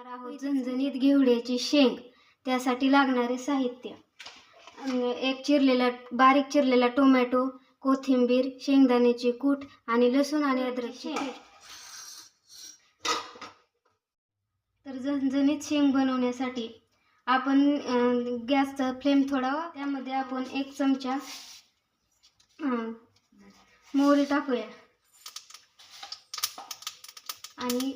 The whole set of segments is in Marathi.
बनवणार आहोत झणझणीत घेवड्याची शेंग त्यासाठी लागणारे साहित्य. एक चिरलेला बारीक चिरलेला टोमॅटो कोथिंबीर शेंगदाण्याचे कूट आणि लसूण आणि अद्रकची पेस्ट. तर झणझणीत शेंग बनवण्यासाठी आपण गॅसचा फ्लेम थोडा त्यामध्ये आपण एक चमचा मोहरी टाकूया. आणि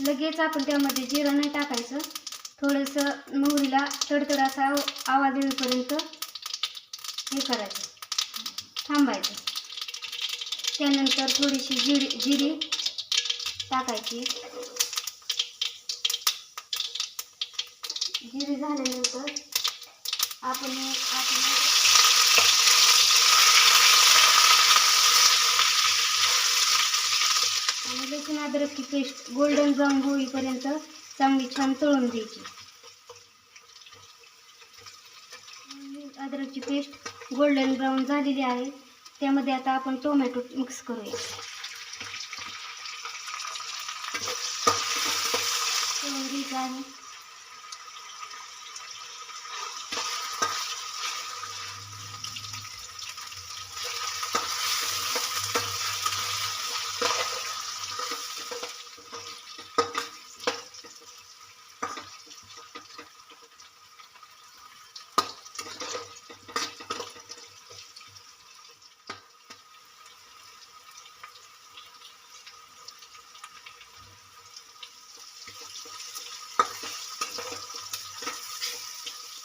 लगेच आपण त्यामध्ये जिरं नाही टाकायचं. थोडंसं मोहरीला तडतड असा आवाज येईपर्यंत हे करायचं. थांबायचं. त्यानंतर थोडीशी जिरी जिरी टाकायची. जिरी झाल्यानंतर आपण आपण आणि लसूण अद्रकची पेस्ट गोल्डन ब्राऊन होईपर्यंत चांगली छान तळून द्यायची अद्रकची पेस्ट गोल्डन ब्राऊन झालेली आहे. त्यामध्ये आता आपण टोमॅटो मिक्स करूया. तळून आहे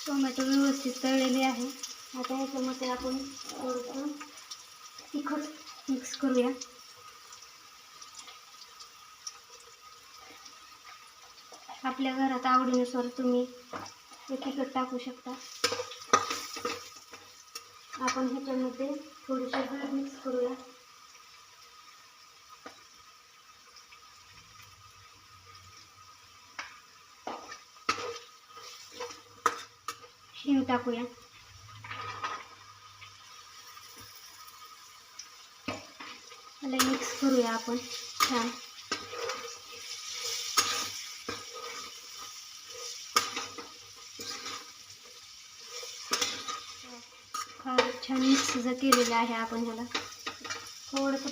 टोमॅटो व्यवस्थित तळलेले आहे. आता ह्याच्यामध्ये आपण थोडंसं तिखट मिक्स करूया. आपल्या घरात आवडीनुसार तुम्ही ते तिखट टाकू शकता. आपण ह्याच्यामध्ये थोडीशी हळद मिक्स करूया. शेंग टाकूया. मला मिक्स करूया आपण. छान. फार छान मिक्स जर केलेलं आहे आपण ह्याला. थोडंसं